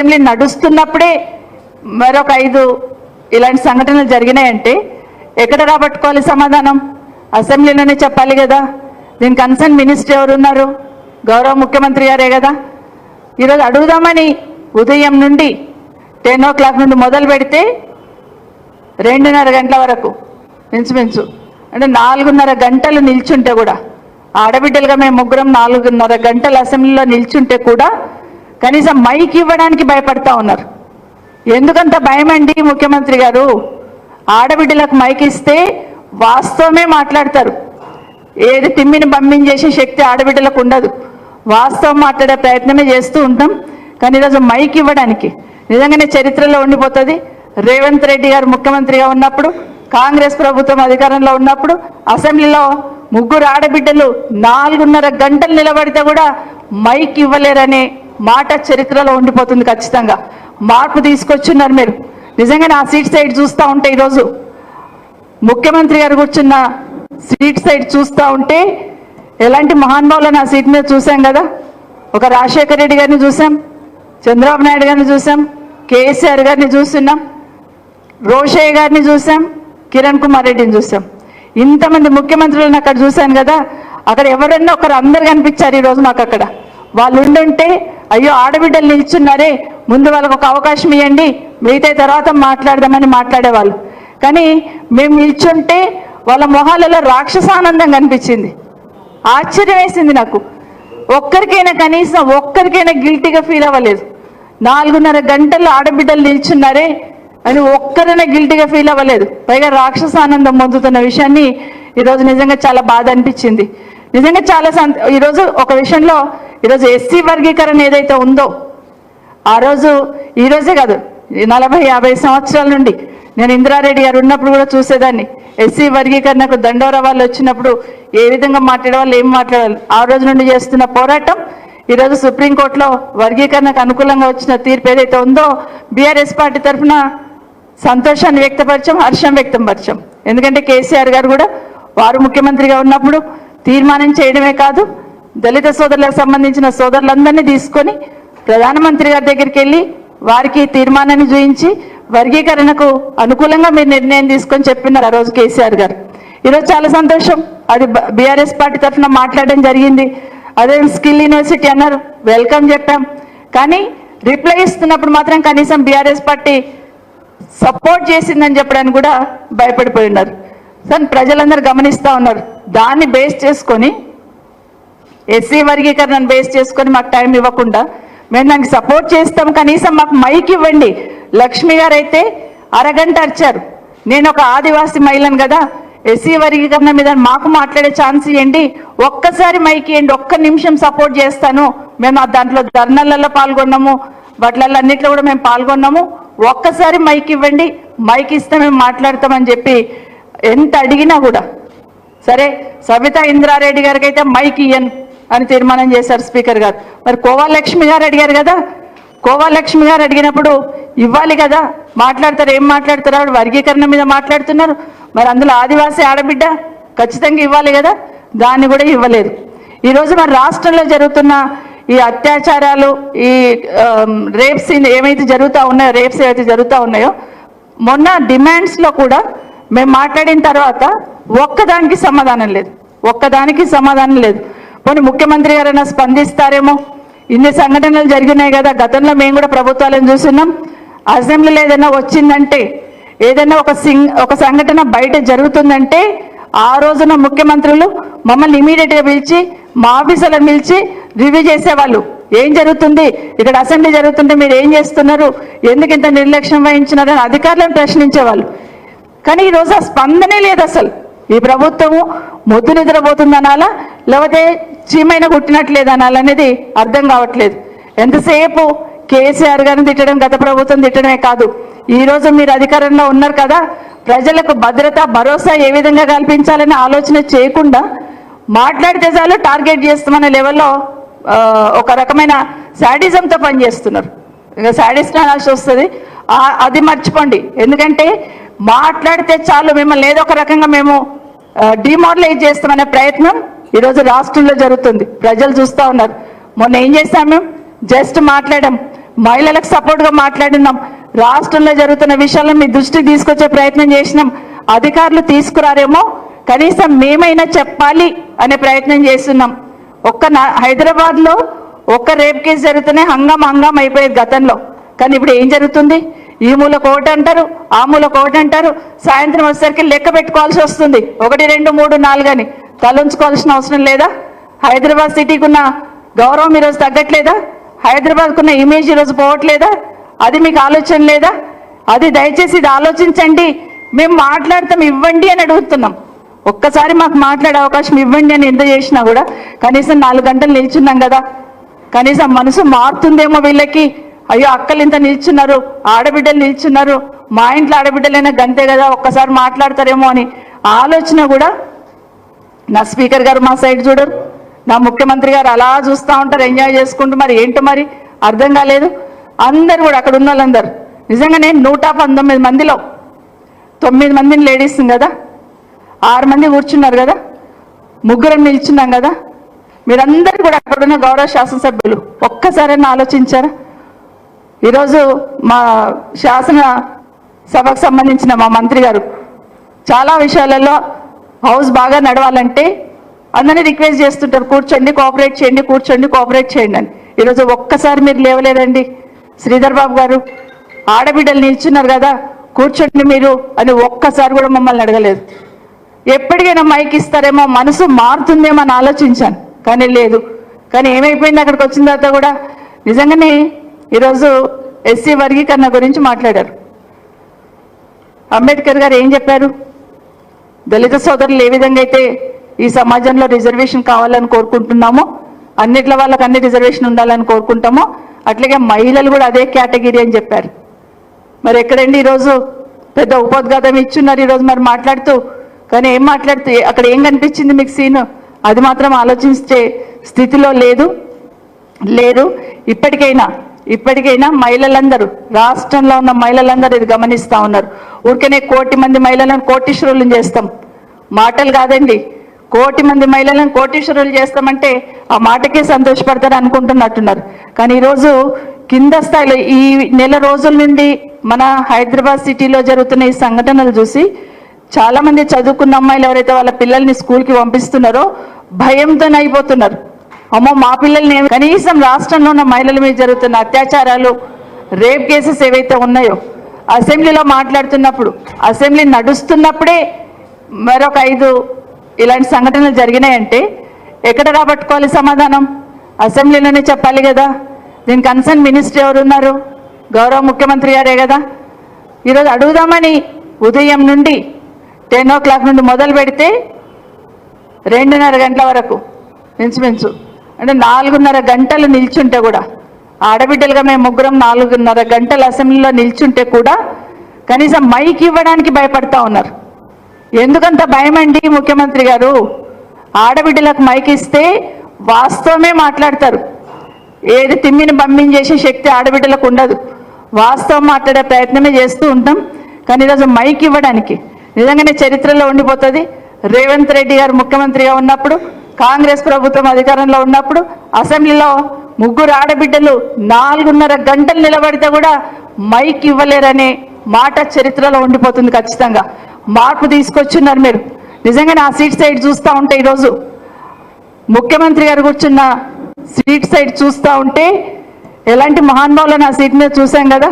Assembly నడుస్తున్నప్పుడే మరొక ఐదు ఇలాంటి సంఘటనలు జరిగినాయంటే ఎక్కడ రాబట్టుకోవాలి సమాధానం? అసెంబ్లీలోనే చెప్పాలి కదా. దీని కన్సర్న్ మినిస్టర్ ఎవరున్నారు? గౌరవ ముఖ్యమంత్రి గారే కదా. ఈరోజు అడుగుదామని ఉదయం నుండి టెన్ ఓ క్లాక్ నుండి మొదలు పెడితే రెండున్నర గంటల వరకు మించుమించు అంటే నాలుగున్నర గంటలు నిల్చుంటే కూడా ఆడబిడ్డలుగా మేము ముగ్గురం నాలుగున్నర గంటలు అసెంబ్లీలో నిల్చుంటే కూడా కనీసం మైక్ ఇవ్వడానికి భయపడతా ఉన్నారు. ఎందుకంత భయం అండి ముఖ్యమంత్రి గారు? ఆడబిడ్డలకు మైక్ ఇస్తే వాస్తవమే మాట్లాడతారు. ఏది తిమ్మిని పంపించేసే శక్తి ఆడబిడ్డలకు ఉండదు. వాస్తవం మాట్లాడే ప్రయత్నమే చేస్తూ ఉంటాం. కానీ ఈరోజు మైక్ ఇవ్వడానికి నిజంగానే చరిత్రలో ఉండిపోతుంది. రేవంత్ రెడ్డి గారు ముఖ్యమంత్రిగా ఉన్నప్పుడు కాంగ్రెస్ ప్రభుత్వం అధికారంలో ఉన్నప్పుడు అసెంబ్లీలో ముగ్గురు ఆడబిడ్డలు నాలుగున్నర గంటలు నిలబడితే కూడా మైక్ ఇవ్వలేరనే మాట చరిత్రలో ఉండిపోతుంది ఖచ్చితంగా. మార్పు తీసుకొచ్చున్నారు మీరు. నిజంగా నా సీట్ సైడ్ చూస్తూ ఉంటే ఈరోజు ముఖ్యమంత్రి గారు కూర్చున్న సీట్ సైడ్ చూస్తూ ఉంటే ఎలాంటి మహానుభావులను ఆ సీట్ మీద చూసాం కదా? ఒక రాజశేఖర రెడ్డి గారిని చూసాం చంద్రబాబు నాయుడు గారిని చూసాం కేసీఆర్ గారిని చూస్తున్నాం రోషయ్య గారిని చూసాం కిరణ్ కుమార్ రెడ్డిని చూసాం ఇంతమంది ముఖ్యమంత్రులను అక్కడ చూశాను కదా? అక్కడ ఎవరన్నా ఒకరు అందరు కనిపించారు ఈరోజు మాకు అక్కడ. వాళ్ళు ఉండుంటే అయ్యో ఆడబిడ్డలు నిల్చున్నారే ముందు వాళ్ళకు ఒక అవకాశం ఇవ్వండి మిగతా తర్వాత మాట్లాడదామని మాట్లాడేవాళ్ళు. కానీ మేము నిల్చుంటే వాళ్ళ మొహాలలో రాక్షసానందం కనిపించింది. ఆశ్చర్యం వేసింది నాకు. ఒక్కరికైనా కనీసం ఒక్కరికైనా గిల్టీగా ఫీల్ అవ్వలేదు. నాలుగున్నర గంటలు ఆడబిడ్డలు నిల్చున్నారే అని ఒక్కరైనా గిల్టీగా ఫీల్ అవ్వలేదు. పైగా రాక్షసానందం పొందుతున్న విషయాన్ని ఈరోజు నిజంగా చాలా బాధ అనిపించింది. నిజంగా చాలా సంత ఈరోజు ఒక విషయంలో ఈరోజు ఎస్సీ వర్గీకరణ ఏదైతే ఉందో ఆ రోజు ఈరోజే కాదు ఈ నలభై యాభై సంవత్సరాల నుండి నేను ఇందిరారెడ్డి గారు ఉన్నప్పుడు కూడా చూసేదాన్ని. ఎస్సీ వర్గీకరణకు దండోర వాళ్ళు వచ్చినప్పుడు ఏ విధంగా మాట్లాడేవాళ్ళు ఏం మాట్లాడాలి ఆ రోజు నుండి చేస్తున్న పోరాటం ఈరోజు సుప్రీంకోర్టులో వర్గీకరణకు అనుకూలంగా వచ్చిన తీర్పు ఏదైతే ఉందో బీఆర్ఎస్ పార్టీ తరఫున సంతోషాన్ని వ్యక్తపరచం హర్షం వ్యక్తపరచం ఎందుకంటే కేసీఆర్ గారు కూడా వారు ముఖ్యమంత్రిగా ఉన్నప్పుడు తీర్మానం చేయడమే కాదు దళిత సోదరులకు సంబంధించిన సోదరులందరినీ తీసుకొని ప్రధానమంత్రి గారి దగ్గరికి వెళ్ళి వారికి తీర్మానాన్ని చూయించి వర్గీకరణకు అనుకూలంగా మీరు నిర్ణయం తీసుకొని చెప్పినారు ఆ రోజు కేసీఆర్ గారు. ఈరోజు చాలా సంతోషం. అది బీఆర్ఎస్ పార్టీ తరఫున మాట్లాడడం జరిగింది. అదే స్కిల్ యూనివర్సిటీ అన్నారు వెల్కమ్ చెప్పాం. కానీ రిప్లై ఇస్తున్నప్పుడు మాత్రం కనీసం బీఆర్ఎస్ పార్టీ సపోర్ట్ చేసిందని చెప్పడానికి కూడా భయపడిపోయి ఉన్నారు. సార్ ప్రజలందరూ గమనిస్తూ ఉన్నారు. దాన్ని బేస్ చేసుకొని ఎస్సీ వర్గీకరణను బేస్ చేసుకొని మాకు టైం ఇవ్వకుండా మేము దానికి సపోర్ట్ చేస్తాం. కనీసం మాకు మైక్ ఇవ్వండి. లక్ష్మి గారు అయితే అరగంట అరిచారు. నేను ఒక ఆదివాసి మహిళను కదా ఎస్సీ వర్గీకరణ మీద మాకు మాట్లాడే ఛాన్స్ ఇవ్వండి ఒక్కసారి మైక్ ఇవ్వండి ఒక్క నిమిషం సపోర్ట్ చేస్తాను. మేము ఆ దాంట్లో ధర్నాలలో పాల్గొన్నాము. వాటిలలో అన్నిట్లో కూడా మేము పాల్గొన్నాము. ఒక్కసారి మైక్ ఇవ్వండి. మైక్ ఇస్తే మేము మాట్లాడతామని చెప్పి ఎంత అడిగినా కూడా సరే సబితా ఇంద్రారెడ్డి గారికి అయితే మైక్ ఇయ్యను అని తీర్మానం చేశారు స్పీకర్ గారు. మరి కోవాలక్ష్మి గారు అడిగారు కదా? కోవాలక్ష్మి గారు అడిగినప్పుడు ఇవ్వాలి కదా మాట్లాడతారు ఏం మాట్లాడతారు? ఆవిడ వర్గీకరణ మీద మాట్లాడుతున్నారు. మరి అందులో ఆదివాసీ ఆడబిడ్డ ఖచ్చితంగా ఇవ్వాలి కదా? దాన్ని కూడా ఇవ్వలేదు. ఈరోజు మరి రాష్ట్రంలో జరుగుతున్న ఈ అత్యాచారాలు ఈ రేప్స్ ఏమైతే జరుగుతూ ఉన్నాయో రేప్స్ ఏవైతే జరుగుతూ ఉన్నాయో మొన్న డిమాండ్స్లో కూడా మేము మాట్లాడిన తర్వాత ఒక్కదానికి సమాధానం లేదు. ఒక్కదానికి సమాధానం లేదు. పోనీ ముఖ్యమంత్రి గారైనా స్పందిస్తారేమో? ఇన్ని సంఘటనలు జరిగినాయి కదా గతంలో మేము కూడా ప్రభుత్వాలను చూస్తున్నాం. అసెంబ్లీలో ఏదైనా వచ్చిందంటే ఏదైనా ఒక సింగ్ ఒక సంఘటన బయట జరుగుతుందంటే ఆ రోజున ముఖ్యమంత్రులు మమ్మల్ని ఇమీడియట్గా పిలిచి మా ఆఫీసర్లను పిలిచి రివ్యూ చేసేవాళ్ళు. ఏం జరుగుతుంది? ఇక్కడ అసెంబ్లీ జరుగుతుంటే మీరు ఏం చేస్తున్నారు? ఎందుకు ఇంత నిర్లక్ష్యం వహించినారు అని అధికారులను ప్రశ్నించేవాళ్ళు. కానీ ఈరోజు ఆ స్పందనే లేదు అసలు. ఈ ప్రభుత్వము మొద్దు నిద్రపోతుంది అనాలా లేకపోతే చీమైన కుట్టినట్లేదు అనాలనేది అర్థం కావట్లేదు. ఎంతసేపు కేసీఆర్ గారిని తిట్టడం గత ప్రభుత్వం తిట్టడమే కాదు. ఈరోజు మీరు అధికారంలో ఉన్నారు కదా ప్రజలకు భద్రత భరోసా ఏ విధంగా కల్పించాలనే ఆలోచన చేయకుండా మాట్లాడితే చాలు టార్గెట్ చేస్తామనే లెవెల్లో ఒక రకమైన శాడిజంతో పనిచేస్తున్నారు. ఇంకా శాడిస్ట్ అనాల్సి వస్తుంది. అది మర్చిపోండి. ఎందుకంటే మాట్లాడితే చాలు మిమ్మల్ని ఏదో ఒక రకంగా మేము డిమారలైజ్ చేస్తామనే ప్రయత్నం ఈరోజు రాష్ట్రంలో జరుగుతుంది. ప్రజలు చూస్తూ ఉన్నారు. మొన్న ఏం చేస్తాం మేము జస్ట్ మాట్లాడాం. మహిళలకు సపోర్ట్గా మాట్లాడినాం. రాష్ట్రంలో జరుగుతున్న విషయాలను మీ దృష్టికి తీసుకొచ్చే ప్రయత్నం చేసినాం. అధికారులు తీసుకురారేమో కనీసం మేమైనా చెప్పాలి అనే ప్రయత్నం చేస్తున్నాం. ఒక్క హైదరాబాద్లో ఒక్క రేప్ కేసు జరుగుతూనే హంగం హంగం అయిపోయేది గతంలో. కానీ ఇప్పుడు ఏం జరుగుతుంది? ఈ మూల ఒకటి అంటారు ఆ మూల ఒకటి అంటారు సాయంత్రం వచ్చేసరికి లెక్క పెట్టుకోవాల్సి వస్తుంది. ఒకటి రెండు మూడు నాలుగు అని. తలంచుకోవాల్సిన అవసరం లేదా? హైదరాబాద్ సిటీకి ఉన్న గౌరవం ఈరోజు తగ్గట్లేదా? హైదరాబాద్కు ఉన్న ఇమేజ్ ఈరోజు పోవట్లేదా? అది మీకు ఆలోచన లేదా? అది దయచేసి ఇది ఆలోచించండి. మేము మాట్లాడతాం ఇవ్వండి అని అడుగుతున్నాం. ఒక్కసారి మాకు మాట్లాడే అవకాశం ఇవ్వండి అని ఎంత చేసినా కూడా కనీసం నాలుగు గంటలు నిల్చున్నాం కదా. కనీసం మనసు మారుతుందేమో వీళ్ళకి. అయ్యో అక్కలు ఇంత నిల్చున్నారు ఆడబిడ్డలు నిల్చున్నారు మా ఇంట్లో ఆడబిడ్డలైనా గంతే కదా ఒక్కసారి మాట్లాడతారేమో అని ఆలోచన కూడా నా స్పీకర్ గారు మా సైడ్ చూడరు. నా ముఖ్యమంత్రి గారు అలా చూస్తూ ఉంటారు ఎంజాయ్ చేసుకుంటూ మరి ఏంటో మరి? అర్థం కాలేదు. అందరు కూడా అక్కడ ఉన్న వాళ్ళందరూ నిజంగా నేను నూట పంతొమ్మిది మందిలో తొమ్మిది మందిని లేడీస్ కదా? ఆరు మంది కూర్చున్నారు కదా? ముగ్గురం నిల్చున్నాం కదా? మీరందరూ కూడా అక్కడున్న గౌరవ శాసనసభ్యులు ఒక్కసారైనా ఆలోచించారా? ఈరోజు మా శాసన సభకు సంబంధించిన మా మంత్రి గారు చాలా విషయాలలో హౌస్ బాగా నడవాలంటే అందరినీ రిక్వెస్ట్ చేస్తుంటారు కూర్చోండి కోఆపరేట్ చేయండి కూర్చోండి కోఆపరేట్ చేయండి అని. ఈరోజు ఒక్కసారి మీరు లేవలేదండి. శ్రీధర్ బాబు గారు ఆడబిడ్డలు నిల్చున్నారు కదా కూర్చోండి మీరు అని ఒక్కసారి కూడా మమ్మల్ని అడగలేదు. ఎప్పటికైనా మైక్ ఇస్తారేమో మనసు మారుతుందేమో అని ఆలోచించాను. కానీ లేదు. కానీ ఏమైపోయింది అక్కడికి వచ్చిన తర్వాత కూడా నిజంగానే ఈరోజు ఎస్సీ వర్గీకరణ గురించి మాట్లాడారు. అంబేద్కర్ గారు ఏం చెప్పారు? దళిత సోదరులు ఏ విధంగా అయితే ఈ సమాజంలో రిజర్వేషన్ కావాలని కోరుకుంటున్నామో అన్నిట్ల వాళ్ళకి అన్ని రిజర్వేషన్ ఉండాలని కోరుకుంటామో అట్లాగే మహిళలు కూడా అదే కేటగిరీ అని చెప్పారు. మరి ఎక్కడండి ఈరోజు పెద్ద ఉపోద్ఘాతం ఇచ్చున్నారు ఈరోజు మరి మాట్లాడుతూ? కానీ ఏం మాట్లాడుతూ? అక్కడ ఏం కనిపించింది మీకు సీన్? అది మాత్రం ఆలోచించే స్థితిలో లేదు లేరు. ఇప్పటికైనా ఇప్పటికైనా మహిళలందరూ రాష్ట్రంలో ఉన్న మహిళలందరూ ఇది గమనిస్తా ఉన్నారు. ఊరికనే కోటి మంది మహిళలను కోటీశ్వరులను చేస్తాం. మాటలు కాదండి. కోటి మంది మహిళలను కోటీశ్వరులు చేస్తామంటే ఆ మాటకే సంతోషపడతారు అనుకుంటున్నట్టున్నారు. కానీ ఈరోజు కింద స్థాయిలో ఈ నెల రోజుల నుండి మన హైదరాబాద్ సిటీలో జరుగుతున్న ఈ సంఘటనలు చూసి చాలామంది చదువుకున్న అమ్మాయిలు ఎవరైతే వాళ్ళ పిల్లల్ని స్కూల్కి పంపిస్తున్నారో భయంతో అయిపోతున్నారు. అమ్మో మా పిల్లల్ని కనీసం రాష్ట్రంలో ఉన్న మహిళల మీద జరుగుతున్న అత్యాచారాలు రేప్ కేసెస్ ఏవైతే ఉన్నాయో అసెంబ్లీలో మాట్లాడుతున్నప్పుడు అసెంబ్లీ నడుస్తున్నప్పుడే మరొక ఐదు ఇలాంటి సంఘటనలు జరిగినాయంటే ఎక్కడ రాబట్టుకోవాలి సమాధానం? అసెంబ్లీలోనే చెప్పాలి కదా. దీని కన్సర్న్ మినిస్టర్ ఎవరు ఉన్నారు గౌరవ ముఖ్యమంత్రి గారే కదా. ఈరోజు అడుగుదామని ఉదయం నుండి టెన్ ఓ క్లాక్ నుండి మొదలు పెడితే రెండున్నర గంటల వరకు ఇంచుమించు అంటే నాలుగున్నర గంటలు నిల్చుంటే కూడా ఆడబిడ్డలుగా మేము ముగ్గురం నాలుగున్నర గంటలు అసెంబ్లీలో నిల్చుంటే కూడా కనీసం మైక్ ఇవ్వడానికి భయపడతా ఉన్నారు. ఎందుకంత భయం అండి ముఖ్యమంత్రి గారు? ఆడబిడ్డలకు మైక్ ఇస్తే వాస్తవమే మాట్లాడతారు. ఏది తిమ్మిని పంపించేసే శక్తి ఆడబిడ్డలకు ఉండదు. వాస్తవం మాట్లాడే ప్రయత్నమే చేస్తూ ఉంటాం. కానీ ఈరోజు మైక్ ఇవ్వడానికి నిజంగానే చరిత్రలో ఉండిపోతుంది. రేవంత్ రెడ్డి గారు ముఖ్యమంత్రిగా ఉన్నప్పుడు కాంగ్రెస్ ప్రభుత్వం అధికారంలో ఉన్నప్పుడు అసెంబ్లీలో ముగ్గురు ఆడబిడ్డలు నాలుగున్నర గంటలు నిలబడితే కూడా మైక్ ఇవ్వలేరనే మాట చరిత్రలో ఉండిపోతుంది ఖచ్చితంగా. మార్పు తీసుకొచ్చున్నారు మీరు. నిజంగానే ఆ సీట్ సైడ్ చూస్తూ ఉంటే ఈరోజు ముఖ్యమంత్రి గారు కూర్చున్న సీట్ సైడ్ చూస్తూ ఉంటే ఎలాంటి మహానుభావులను ఆ సీట్ మీద చూసాం కదా?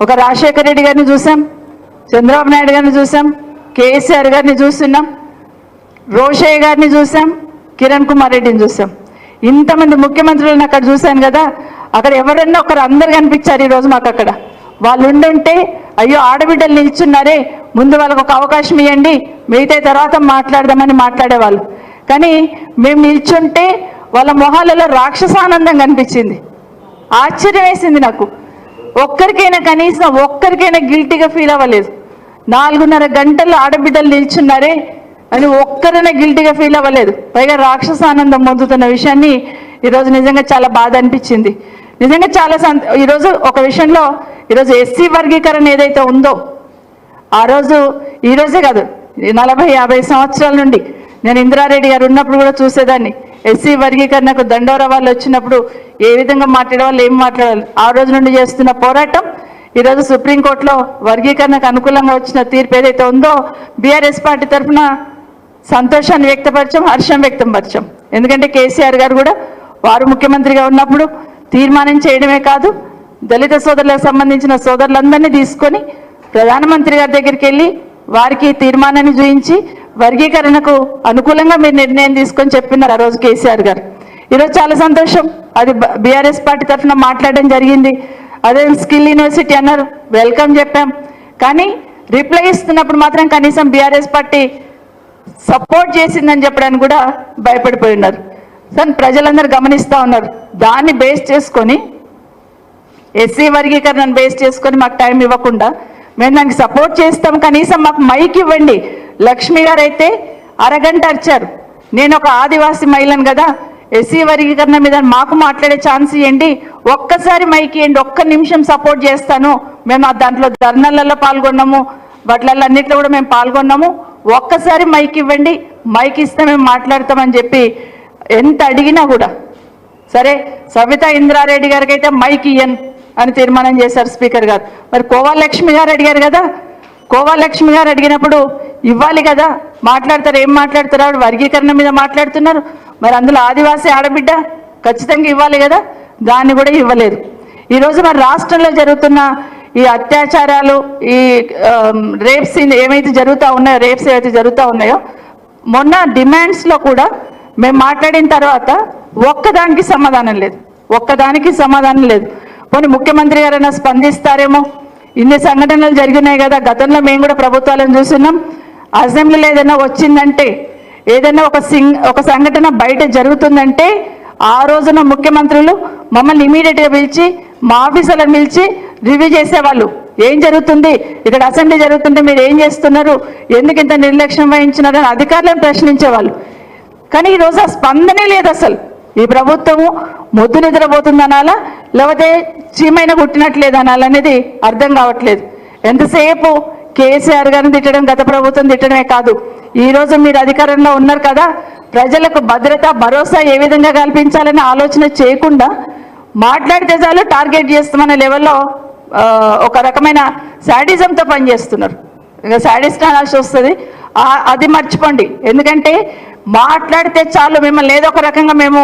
ఒక రాజశేఖర రెడ్డి గారిని చూసాం చంద్రబాబు నాయుడు గారిని చూసాం కేసీఆర్ గారిని చూస్తున్నాం రోషయ్య గారిని చూసాం కిరణ్ కుమార్ రెడ్డిని చూసాం. ఇంతమంది ముఖ్యమంత్రులను అక్కడ చూశాను కదా అక్కడ ఎవరన్నా ఒకరు అందరు కనిపించారు ఈరోజు మాకు అక్కడ. వాళ్ళు ఉండుంటే అయ్యో ఆడబిడ్డలు నిల్చున్నారే ముందు వాళ్ళకు ఒక అవకాశం ఇవ్వండి మిగతా తర్వాత మాట్లాడదామని మాట్లాడేవాళ్ళు. కానీ మేము నిల్చుంటే వాళ్ళ మొహాలలో రాక్షసానందం కనిపించింది. ఆశ్చర్యం వేసింది నాకు. ఒక్కరికైనా కనీసం ఒక్కరికైనా గిల్టీగా ఫీల్ అవ్వలేదు. నాలుగున్నర గంటలు ఆడబిడ్డలు నిల్చున్నారే అని ఒక్కరైనా గిల్టీగా ఫీల్ అవ్వలేదు. పైగా రాక్షసానందం పొందుతున్న విషయాన్ని ఈరోజు నిజంగా చాలా బాధ అనిపించింది. నిజంగా చాలా సంత ఈరోజు ఒక విషయంలో ఈరోజు ఎస్సీ వర్గీకరణ ఏదైతే ఉందో ఆ రోజు ఈరోజే కాదు నలభై యాభై సంవత్సరాల నుండి నేను ఇందిరారెడ్డి గారు ఉన్నప్పుడు కూడా చూసేదాన్ని. ఎస్సీ వర్గీకరణకు దండోర వాళ్ళు వచ్చినప్పుడు ఏ విధంగా మాట్లాడేవాళ్ళు ఏం మాట్లాడాలి ఆ రోజు నుండి చేస్తున్న పోరాటం ఈరోజు సుప్రీంకోర్టులో వర్గీకరణకు అనుకూలంగా వచ్చిన తీర్పు ఏదైతే ఉందో బీఆర్ఎస్ పార్టీ తరఫున సంతోషాన్ని వ్యక్తపరచం హర్షం వ్యక్తపరచం. ఎందుకంటే కేసీఆర్ గారు కూడా వారు ముఖ్యమంత్రిగా ఉన్నప్పుడు తీర్మానం చేయడమే కాదు దళిత సోదరులకు సంబంధించిన సోదరులందరినీ తీసుకొని ప్రధానమంత్రి గారి దగ్గరికి వెళ్ళి వారికి తీర్మానాన్ని చూయించి వర్గీకరణకు అనుకూలంగా మీరు నిర్ణయం తీసుకొని చెప్పినారు ఆ రోజు కేసీఆర్ గారు. ఈరోజు చాలా సంతోషం. అది బీఆర్ఎస్ పార్టీ తరఫున మాట్లాడడం జరిగింది. అదే స్కిల్ యూనివర్సిటీ అన్నారు వెల్కమ్ చెప్పాం. కానీ రిప్లై ఇస్తున్నప్పుడు మాత్రం కనీసం బీఆర్ఎస్ పార్టీ సపోర్ట్ చేసిందని చెప్పడానికి కూడా భయపడిపోయి ఉన్నారు. కానీ ప్రజలందరూ గమనిస్తూ ఉన్నారు. దాన్ని బేస్ చేసుకొని ఎస్సీ వర్గీకరణను బేస్ చేసుకొని మాకు టైం ఇవ్వకుండా మేము దానికి సపోర్ట్ చేస్తాం. కనీసం మాకు మైక్ ఇవ్వండి. లక్ష్మి గారు అయితే అరగంట అరిచారు. నేను ఒక ఆదివాసి మహిళను కదా ఎస్సీ వర్గీకరణ మీద మాకు మాట్లాడే ఛాన్స్ ఇవ్వండి. ఒక్కసారి మైక్ ఇవ్వండి. ఒక్క నిమిషం సపోర్ట్ చేస్తాను. మేము ఆ దాంట్లో ధర్నాలలో పాల్గొన్నాము. వాటిలలో అన్నిట్లో కూడా మేము పాల్గొన్నాము. ఒక్కసారి మైక్ ఇవ్వండి. మైక్ ఇస్తే మేము మాట్లాడతామని చెప్పి ఎంత అడిగినా కూడా. సరే సవిత ఇంద్రారెడ్డి గారికి అయితే మైక్ ఇయ్యను అని తీర్మానం చేశారు స్పీకర్ గారు. మరి కోవాలక్ష్మి గారు అడిగారు కదా? కోవాలక్ష్మి గారు అడిగినప్పుడు ఇవ్వాలి కదా? మాట్లాడతారు ఏం మాట్లాడతారు? ఆవిడ వర్గీకరణ మీద మాట్లాడుతున్నారు. మరి అందులో ఆదివాసీ ఆడబిడ్డ ఖచ్చితంగా ఇవ్వాలి కదా? దాన్ని కూడా ఇవ్వలేదు. ఈరోజు మరి రాష్ట్రంలో జరుగుతున్న ఈ అత్యాచారాలు ఈ రేప్స్ ఏమైతే జరుగుతూ ఉన్నాయో రేప్స్ ఏవైతే జరుగుతూ ఉన్నాయో మొన్న డిమాండ్స్లో కూడా మేము మాట్లాడిన తర్వాత ఒక్కదానికి సమాధానం లేదు. ఒక్కదానికి సమాధానం లేదు. పోనీ ముఖ్యమంత్రి గారైనా స్పందిస్తారేమో? ఇన్ని సంఘటనలు జరిగినాయి కదా గతంలో మేము కూడా ప్రభుత్వాలను చూస్తున్నాం. అసెంబ్లీలో ఏదైనా వచ్చిందంటే ఏదైనా ఒక సింగ్ ఒక సంఘటన బయట జరుగుతుందంటే ఆ రోజున ముఖ్యమంత్రులు మమ్మల్ని ఇమీడియట్గా పిలిచి మా ఆఫీసర్లను పిలిచి రివ్యూ చేసేవాళ్ళు. ఏం జరుగుతుంది? ఇక్కడ అసెంబ్లీ జరుగుతుంటే మీరు ఏం చేస్తున్నారు? ఎందుకు ఇంత నిర్లక్ష్యం వహించినారని అధికారులను ప్రశ్నించేవాళ్ళు. కానీ ఈరోజు ఆ స్పందనే లేదు అసలు. ఈ ప్రభుత్వము మొద్దు నిద్రపోతుందనాలా? లేకపోతే చీమైన కుట్టినట్లేదనాలా అనేది అర్థం కావట్లేదు. ఎంతసేపు కేసీఆర్ గారిని తిట్టడం గత ప్రభుత్వం తిట్టడమే కాదు. ఈరోజు మీరు అధికారంలో ఉన్నారు కదా? ప్రజలకు భద్రత భరోసా ఏ విధంగా కల్పించాలనే ఆలోచన చేయకుండా మాట్లాడితే చాలు టార్గెట్ చేస్తామనే లెవెల్లో ఒక రకమైన శాడిజంతో పనిచేస్తున్నారు. ఇంకా శాడిస్ట్ అనాల్సి వస్తుంది. అది మర్చిపోండి. ఎందుకంటే మాట్లాడితే చాలు మిమ్మల్ని ఏదో ఒక రకంగా మేము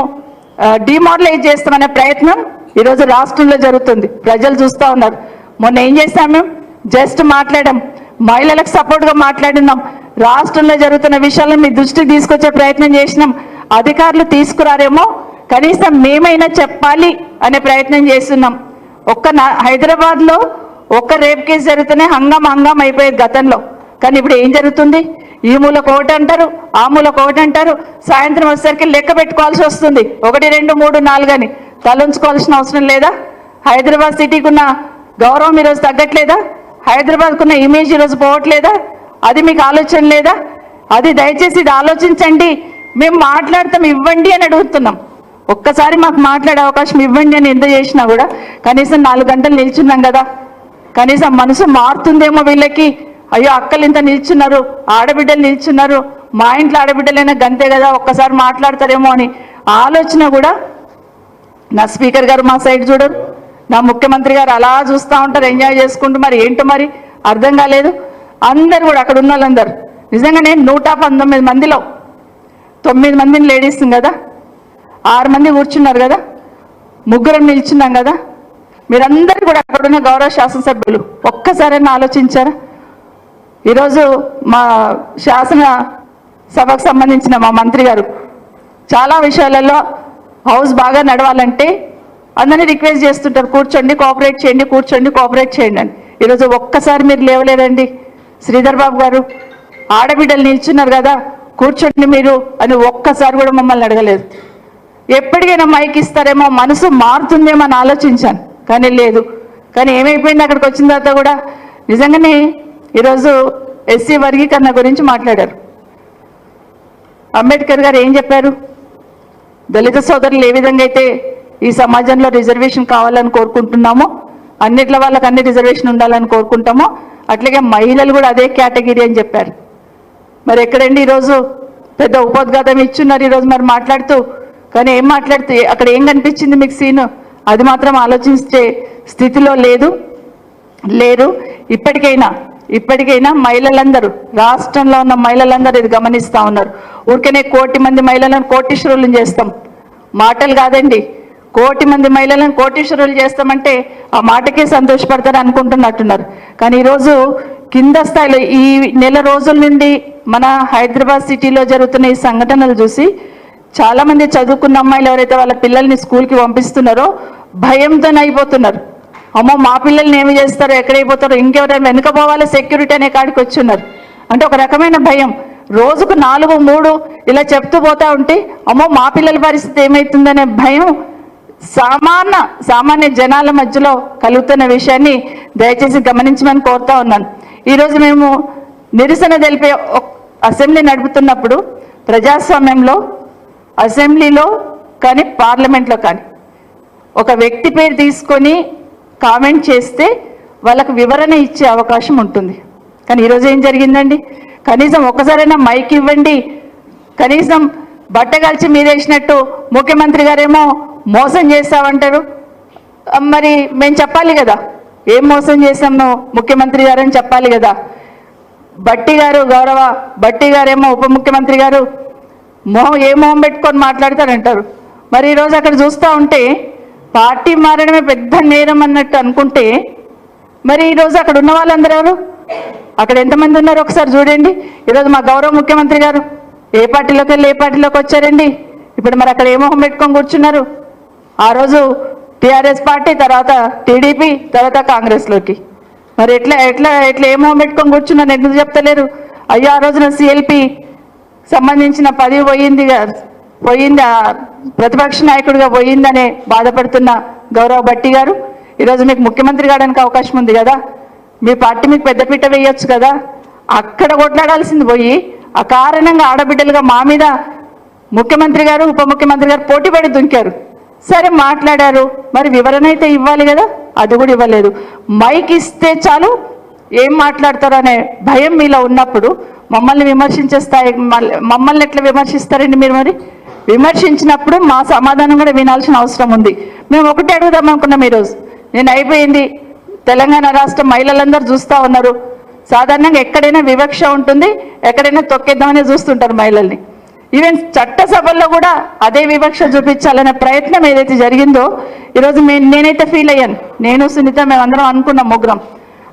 డిమారలైజ్ చేస్తామనే ప్రయత్నం ఈరోజు రాష్ట్రంలో జరుగుతుంది. ప్రజలు చూస్తూ ఉన్నారు. మొన్న ఏం చేస్తాం మేము? జస్ట్ మాట్లాడాం. మహిళలకు సపోర్ట్గా మాట్లాడినాం. రాష్ట్రంలో జరుగుతున్న విషయాలను మీ దృష్టికి తీసుకొచ్చే ప్రయత్నం చేసినాం. అధికారులు తీసుకురారేమో కనీసం మేమైనా చెప్పాలి అనే ప్రయత్నం చేస్తున్నాం. ఒక్క నా- హైదరాబాద్లో ఒక్క రేప్ కేసు జరిగితేనే హంగం హంగం అయిపోయేది గతంలో. కానీ ఇప్పుడు ఏం జరుగుతుంది? ఈ మూల ఒకటి అంటారు ఆ మూల ఒకటి అంటారు సాయంత్రం వచ్చేసరికి లెక్క పెట్టుకోవాల్సి వస్తుంది. ఒకటి రెండు మూడు నాలుగు అని. తలంచుకోవాల్సిన అవసరం లేదా? హైదరాబాద్ సిటీకి ఉన్న గౌరవం ఈరోజు తగ్గట్లేదా? హైదరాబాద్కు ఉన్న ఇమేజ్ ఈరోజు పోవట్లేదా? అది మీకు ఆలోచన లేదా? అది దయచేసి ఇది ఆలోచించండి. మేము మాట్లాడతాం ఇవ్వండి అని అడుగుతున్నాం. ఒక్కసారి మాకు మాట్లాడే అవకాశం ఇవ్వండి అని ఎంత చేసినా కూడా కనీసం నాలుగు గంటలు నిల్చున్నాం కదా. కనీసం మనసు మారుతుందేమో వీళ్ళకి. అయ్యో అక్కలు ఇంత నిల్చున్నారు ఆడబిడ్డలు నిల్చున్నారు. మా ఇంట్లో ఆడబిడ్డలైనా గంతే కదా ఒక్కసారి మాట్లాడతారేమో అని ఆలోచన కూడా నా స్పీకర్ గారు మా సైడ్ చూడరు. నా ముఖ్యమంత్రి గారు అలా చూస్తూ ఉంటారు ఎంజాయ్ చేసుకుంటూ మరి ఏంటో మరి అర్థం కాలేదు. అందరు కూడా అక్కడ ఉన్న వాళ్ళందరూ. నిజంగా నేను నూట పంతొమ్మిది మందిలో తొమ్మిది మందిని లేడీస్ కదా. ఆరు మంది కూర్చున్నారు కదా? ముగ్గురం నిల్చున్నాం కదా? మీరందరూ కూడా అక్కడున్న గౌరవ శాసనసభ్యులు ఒక్కసారైనా ఆలోచించారా? ఈరోజు మా శాసన సభకు సంబంధించిన మా మంత్రి గారు చాలా విషయాలలో హౌస్ బాగా నడవాలంటే అందరినీ రిక్వెస్ట్ చేస్తుంటారు కూర్చోండి కోఆపరేట్ చేయండి కూర్చోండి కోఆపరేట్ చేయండి అని. ఈరోజు ఒక్కసారి మీరు లేవలేదండి శ్రీధర్ బాబు గారు ఆడబిడ్డలు నిల్చున్నారు కదా కూర్చోండి మీరు అని ఒక్కసారి కూడా మమ్మల్ని అడగలేదు. ఎప్పటికైనా మైక్ ఇస్తారేమో మనసు మారుతుందేమో అని ఆలోచించాను. కానీ లేదు. కానీ ఏమైపోయింది అక్కడికి వచ్చిన తర్వాత కూడా నిజంగానే ఈరోజు ఎస్సీ వర్గీకరణ గురించి మాట్లాడారు. అంబేద్కర్ గారు ఏం చెప్పారు? దళిత సోదరులు ఏ విధంగా అయితే ఈ సమాజంలో రిజర్వేషన్ కావాలని కోరుకుంటున్నామో అన్నిట్ల వాళ్ళకి అన్ని రిజర్వేషన్ ఉండాలని కోరుకుంటామో అట్లాగే మహిళలు కూడా అదే కేటగిరీ అని చెప్పారు. మరి ఎక్కడండి ఈరోజు? పెద్ద ఉపోద్ఘాతం ఇచ్చున్నారు ఈరోజు మరి మాట్లాడుతూ కానీ ఏం మాట్లాడితే అక్కడ ఏం కనిపించింది మీకు సీను? అది మాత్రం ఆలోచించే స్థితిలో లేదు. లేరు. ఇప్పటికైనా ఇప్పటికైనా మహిళలందరూ రాష్ట్రంలో ఉన్న మహిళలందరూ ఇది గమనిస్తూ ఉన్నారు. ఊరికనే కోటి మంది మహిళలను కోటీశ్వరులను చేస్తాం. మాటలు కాదండి. కోటి మంది మహిళలను కోటీశ్వరులు చేస్తామంటే ఆ మాటకే సంతోషపడతారు అనుకుంటున్నట్టున్నారు. కానీ ఈరోజు కింద స్థాయిలో ఈ నెల రోజుల నుండి మన హైదరాబాద్ సిటీలో జరుగుతున్న ఈ సంఘటనలు చూసి చాలా మంది చదువుకున్న అమ్మాయిలు ఎవరైతే వాళ్ళ పిల్లల్ని స్కూల్కి పంపిస్తున్నారో భయంతో అయిపోతున్నారు. అమ్మో మా పిల్లల్ని ఏమి చేస్తారో ఎక్కడైపోతారో ఇంకెవరైనా వెనుక పోవాలి సెక్యూరిటీ అనే కాడికి వచ్చి ఉన్నారు అంటే ఒక రకమైన భయం. రోజుకు నాలుగు మూడు ఇలా చెప్తూ పోతా ఉంటే అమ్మో మా పిల్లల పరిస్థితి ఏమవుతుందనే భయం సామాన్య సామాన్య జనాల మధ్యలో కలుగుతున్న విషయాన్ని దయచేసి గమనించమని కోరుతా ఉన్నాను. ఈరోజు మేము నిరసన తెలిపే అసెంబ్లీ నడుపుతున్నప్పుడు ప్రజాస్వామ్యంలో అసెంబ్లీలో కానీ పార్లమెంట్లో కానీ ఒక వ్యక్తి పేరు తీసుకొని కామెంట్ చేస్తే వాళ్ళకు వివరణ ఇచ్చే అవకాశం ఉంటుంది. కానీ ఈరోజు ఏం జరిగిందండి? కనీసం ఒకసారైనా మైక్ ఇవ్వండి. కనీసం బట్ట కలిసి మీదేసినట్టు ముఖ్యమంత్రి గారేమో మోసం చేస్తామంటారు మరి మేము చెప్పాలి కదా. ఏం మోసం చేసాము ముఖ్యమంత్రి గారని చెప్పాలి కదా. బట్టి గారు గౌరవ బట్టి గారేమో ఉప ముఖ్యమంత్రి గారు మొహం ఏ మొహం పెట్టుకొని మాట్లాడతారంటారు మరి ఈరోజు అక్కడ చూస్తూ ఉంటే పార్టీ మారడమే పెద్ద నేరం అన్నట్టు అనుకుంటే మరి ఈరోజు అక్కడ ఉన్న వాళ్ళందరూ ఎవరు? అక్కడ ఎంతమంది ఉన్నారు ఒకసారి చూడండి. ఈరోజు మా గౌరవ ముఖ్యమంత్రి గారు ఏ పార్టీలోకి వెళ్ళి ఏ పార్టీలోకి వచ్చారండి? ఇప్పుడు మరి అక్కడ ఏ మొహం పెట్టుకొని కూర్చున్నారు? ఆ రోజు టీఆర్ఎస్ పార్టీ తర్వాత టీడీపీ తర్వాత కాంగ్రెస్లోకి. మరి ఎట్లా ఎట్లా ఎట్లా ఏ మొహం పెట్టుకొని కూర్చున్నారు ఎందుకు చెప్తలేరు? అయ్యో ఆ రోజున సిఎల్పి సంబంధించిన పదవి పోయింది పోయింది? ప్రతిపక్ష నాయకుడిగా పోయిందనే బాధపడుతున్న గౌరవ భట్టి గారు ఈరోజు మీకు ముఖ్యమంత్రి కావడానికి అవకాశం ఉంది కదా? మీ పార్టీ మీకు పెద్దపీట వేయొచ్చు కదా? అక్కడ కొట్లాడాల్సింది పోయి ఆ కారణంగా ఆడబిడ్డలుగా మా మీద ముఖ్యమంత్రి గారు ఉప ముఖ్యమంత్రి గారు పోటీ పడి దుంకారు. సరే మాట్లాడారు. మరి వివరణ అయితే ఇవ్వాలి కదా? అది కూడా ఇవ్వలేదు. మైక్ ఇస్తే చాలు ఏం మాట్లాడతారు అనే భయం మీలో ఉన్నప్పుడు మమ్మల్ని విమర్శించే స్థాయి మమ్మల్ని ఎట్లా విమర్శిస్తారండి మీరు మరి? విమర్శించినప్పుడు మా సమాధానం కూడా వినాల్సిన అవసరం ఉంది. మేము ఒకటి అడుగుదాం అనుకున్నాం ఈరోజు. నేను అయిపోయింది. తెలంగాణ రాష్ట్ర మహిళలందరూ చూస్తూ ఉన్నారు. సాధారణంగా ఎక్కడైనా వివక్ష ఉంటుంది ఎక్కడైనా తొక్కేద్దామని చూస్తుంటారు మహిళల్ని. ఈవెన్ చట్టసభల్లో కూడా అదే వివక్ష చూపించాలనే ప్రయత్నం ఏదైతే జరిగిందో ఈరోజు నేనైతే ఫీల్ అయ్యాను. నేను సునీత మేమందరం అనుకున్నాం ముగ్గురం.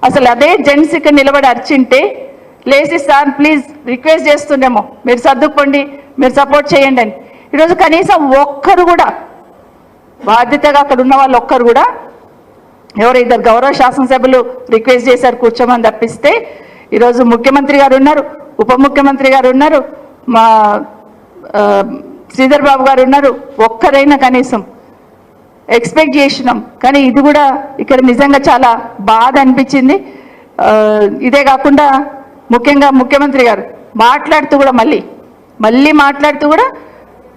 అసలు అదే జెంట్స్ ఇక్కడ నిలబడి అర్చింటే లేచి సార్ ప్లీజ్ రిక్వెస్ట్ చేస్తుండేమో. మీరు సర్దుకోండి మీరు సపోర్ట్ చేయండి అని. ఈరోజు కనీసం ఒక్కరు కూడా బాధ్యతగా అక్కడ ఉన్న వాళ్ళు ఒక్కరు కూడా ఎవరు ఇద్దరు గౌరవ శాసనసభ్యులు రిక్వెస్ట్ చేశారు కూర్చోమని తప్పిస్తే ఈరోజు ముఖ్యమంత్రి గారు ఉన్నారు ఉప ముఖ్యమంత్రి గారు ఉన్నారు మా శ్రీధర్ బాబు గారు ఉన్నారు ఒక్కరైనా కనీసం ఎక్స్పెక్ట్ చేసినాం. కానీ ఇది కూడా ఇక్కడ నిజంగా చాలా బాధ అనిపించింది. ఇదే కాకుండా ముఖ్యంగా ముఖ్యమంత్రి గారు మాట్లాడుతూ కూడా మళ్ళీ మళ్ళీ మాట్లాడుతూ కూడా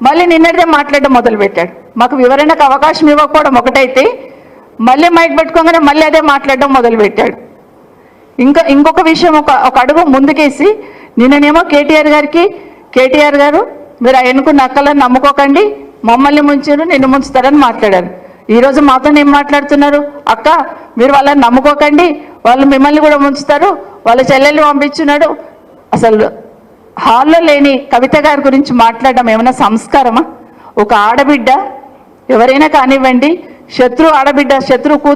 మళ్ళీ నిన్నటిదే మాట్లాడడం మొదలుపెట్టాడు. మాకు వివరణకు అవకాశం ఇవ్వకపోవడం ఒకటైతే మళ్ళీ మైక్ పెట్టుకోగానే మళ్ళీ అదే మాట్లాడడం మొదలుపెట్టాడు. ఇంకా ఇంకొక విషయం ఒక ఒక అడుగు ముందుకేసి నిన్ననేమో కేటీఆర్ గారికి కేటీఆర్ గారు మీరు ఎన్నుకున్న అక్కలను నమ్ముకోకండి మమ్మల్ని ముంచారు నిన్ను ముంచుతారని మాట్లాడారు. ఈరోజు రోజు మాతో ఏం మాట్లాడుతున్నారు? అక్క మీరు వాళ్ళని నమ్ముకోకండి వాళ్ళు మిమ్మల్ని కూడా ముంచుతారు వాళ్ళ చెల్లెలు పంపించున్నాడు. అసలు హాల్లో లేని కవిత గారి గురించి మాట్లాడడం ఏమైనా సంస్కారమా? ఒక ఆడబిడ్డ ఎవరైనా కానివ్వండి శత్రు ఆడబిడ్డ శత్రు కూతురు